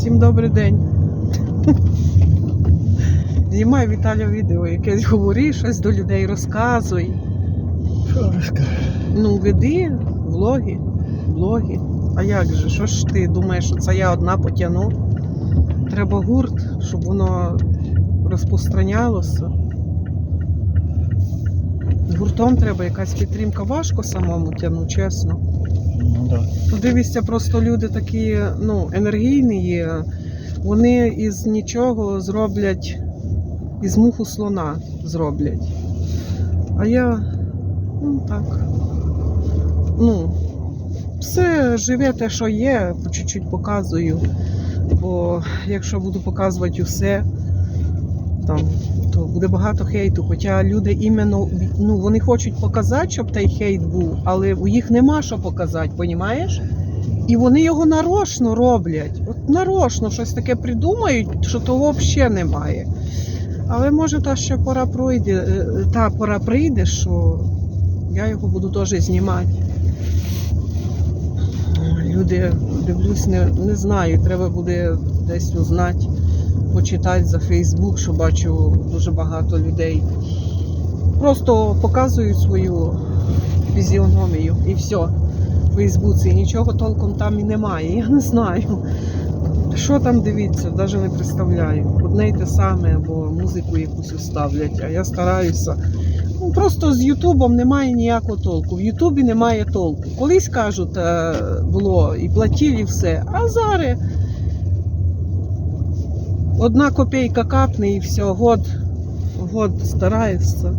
Всім добрий день. Знімай Віталя відео, якесь говори, щось до людей розказуй. Що розкажеш? Ну, веди влоги, влоги. А як же? Що ж ти думаєш, що це я одна потягну? Треба гурт, щоб воно розпространялося. Гуртом треба якась підтримка. Важко самому тягну, чесно. Так. Ну, просто люди такі ну, енергійні є. Вони із нічого зроблять, із муху слона зроблять. А я, ну так. Ну, все живе те, що є, по чуть-чуть показую. Бо якщо буду показувати усе, там, то буде багато хейту. Хоча люди іменно ну, вони хочуть показати, щоб той хейт був, але у їх нема що показати, понімаєш? І вони його нарочно роблять. От нарочно щось таке придумають, що того взагалі немає. Але може та ще пора пройде, е, та пора прийде, що я його буду теж знімати. Люди, дивлюсь, не, не знаю, треба буде десь узнати, почитати за Фейсбук, що бачу дуже багато людей. Просто показують свою фізіономію і все в Фейсбуці. Нічого толком там і немає. Я не знаю. Що там дивіться, навіть не представляю. Одне й те саме, або музику якусь уставлять, а я стараюся. Ну, просто з Ютубом немає ніякого толку. В Ютубі немає толку. Колись кажуть, е, було і платів, і все. А зараз одна копійка капне і все, год, год стараєшся.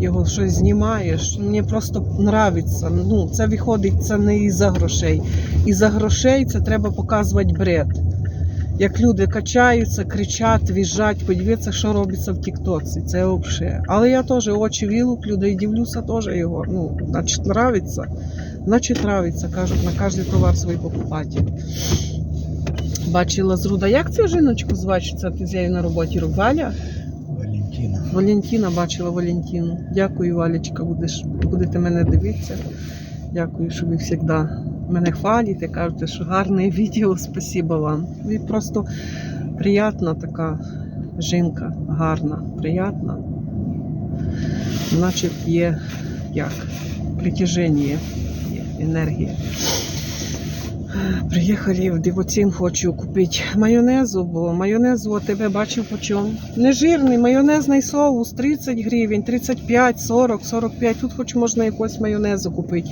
Його щось знімаєш. Мені просто нравиться. Ну, це виходить це не із-за грошей. Із-за грошей це треба показувати бред. Як люди качаються, кричать, віжать, подивіться, що робиться в Тіктоці. Це взагалі. Але я теж очі вілук людей дивлюся, теж його. Ну, значить, нравиться. Значить, нравиться. Кажуть, на кожний товар свій покупатель. Бачила з Руда. Як цю жіночку звати? що Це ти з нею на роботі Валя? Валентина. Валентина бачила Валентину. Дякую, Валечка, будеш, будете мене дивитися. Дякую, що ви завжди мене хвалите, кажете, що гарне відео, спасибо вам. Ви просто приятна така жінка, гарна, приятна. Значить, є як притяження, є енергія. Приїхали в Дивоцін, хочу купити майонезу, бо майонезу от тебе бачив по чому. Нежирний майонезний соус 30 гривень, 35, 40, 45. Тут хоч можна якось майонезу купити.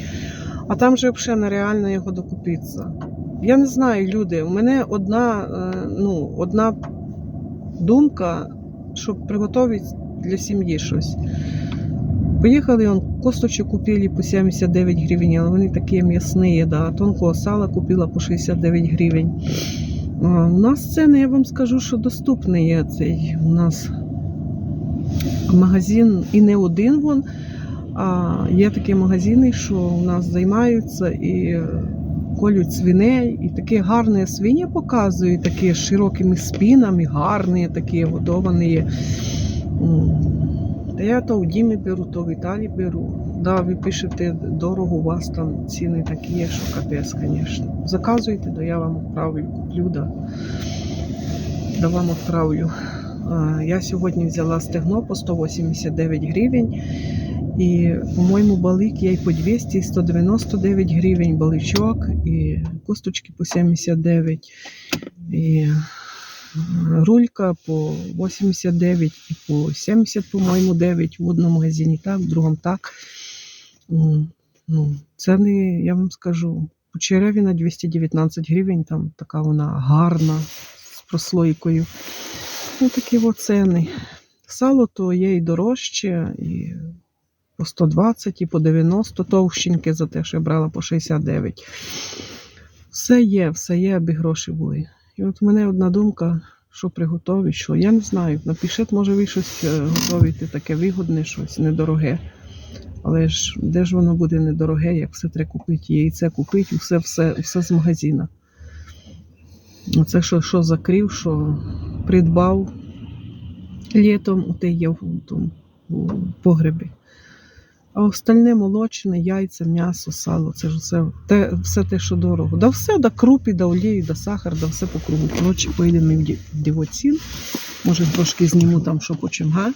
А там же взагалі нереально його докупитися. Я не знаю, люди. У мене одна, е, ну, одна думка, щоб приготувати для сім'ї щось. Поїхали, он, косточок купили по 79 гривень, але вони такі м'ясні, да. тонкого сала купила по 69 гривень. У нас ціни, я вам скажу, що доступний є цей у нас магазин і не один вон, а є такі магазини, що у нас займаються і колють свиней, і такі гарні свині показують, такі з широкими спинами, гарні, такі годовані. Та я то в Дімі беру, то в Італії беру. Да, ви пишете дорого, у вас там ціни такі є, що капець, звісно. Заказуйте, да я вам відправлю, куплю, да. Да вам відправлю. Я сьогодні взяла стегно по 189 гривень. І, по-моєму, балик я і по 200, і 199 гривень баличок, і косточки по 79. І рулька по 89 і по 70, по-моєму, 9 в одному магазині так, в другому так. Ну, це я вам скажу, по череві 219 гривень, там така вона гарна, з прослойкою. Ну, такі от ціни. Сало то є і дорожче, і по 120, і по 90 товщеньке за те, що я брала по 69. Все є, все є, аби гроші були. І от у мене одна думка, що приготовить, що я не знаю. Напишіть, може, ви щось е, готуєте таке вигодне, щось недороге. Але ж де ж воно буде недороге, як все треба купити, яйце купити, все, все, все з магазина. Оце що, що закрив, що придбав літом, у те є в тому у погребі. А остальне молочне, яйця, м'ясо, сало це ж все те, все те, що дорого. Да все, да крупи, да олії, да сахар, да все по кругу. Коротше, поїдемо в дивоцін. Може, трошки зніму там, що по га?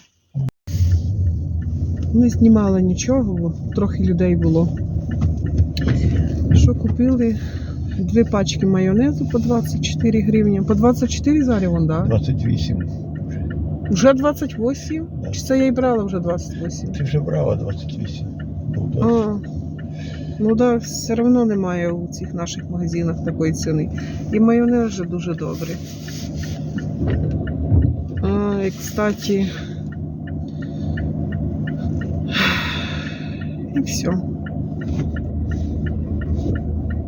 Не знімала нічого, бо трохи людей було. Що купили? Дві пачки майонезу по 24 гривні. По 24 зараз вон, да? 28. Вже 28? Чи це я й брала вже 28? Ти вже брала 28. Був 20. А, ну да, все одно немає у цих наших магазинах такої ціни. І майонез вже дуже добрий. А, і, кстати. І все.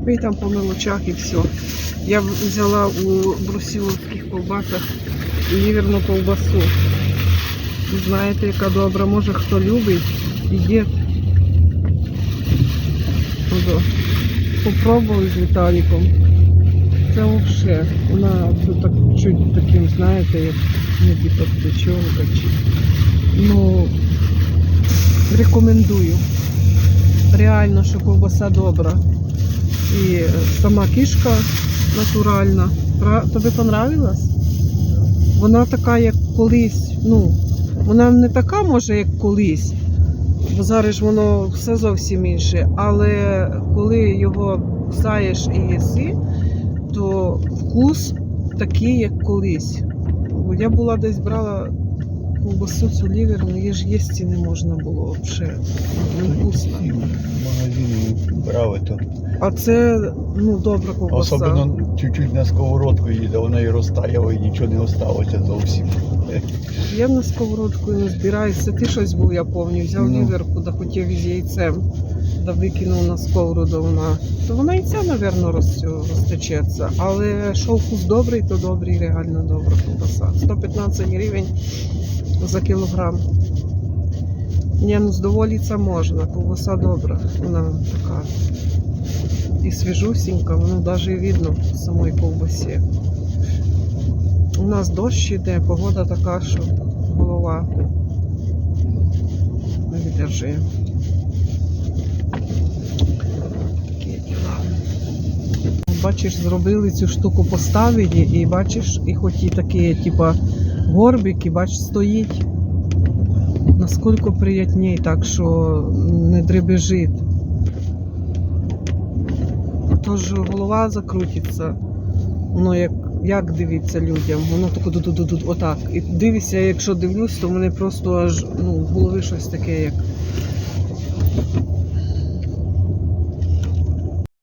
І там по мелочах і все. Я взяла у брусіловських колбасах ліверну ковбасу. Знаєте, яка добра, може хто любить. Ото. Попробували з Віталіком. Це взагалі. Вона це так чуть таким, знаєте, як не печенка чи. Ну рекомендую. Реально, що ковбаса добра. І е, сама кішка натуральна. Тобі понравилась? Вона така, як колись. Ну, вона не така, може, як колись. Бо зараз воно все зовсім інше. Але коли його кусаєш і їси, то вкус такий, як колись. Я була десь брала ковбасу цю лівер, ну її ж їсти не можна було взагалі. Невкусно. І в магазині брали то. А це ну добра ковбаса. Особливо чуть-чуть на сковородку їде, вона і розтаяла, і нічого не залишилося зовсім. Я на сковородку не збираюся. Ти щось був, я пам'ятаю. Взяв Ну. ліверку, да хотів із яйцем, да викинув на сковороду вона. То вона і ця, мабуть, роз, розтечеться. Але що вкус добрий, то добрий, реально добра ковбаса. 115 гривень за кілограм. Ні, ну здоволіться можна, ковбаса добра. Вона така і свіжусінька, воно навіть видно в самої ковбасі. У нас дощ іде, погода така, що голова не діла. Бачиш, зробили цю штуку, поставили, і бачиш, і хоч і такі, типа, горбики, бачиш, стоїть. Наскільки приятній, так що не дребежить. Тож голова закрутиться. Воно як, як дивіться людям, воно тако ду-ду-ду-ду, отак. І дивишся, якщо дивлюсь, то мене просто аж ну, в голові щось таке, як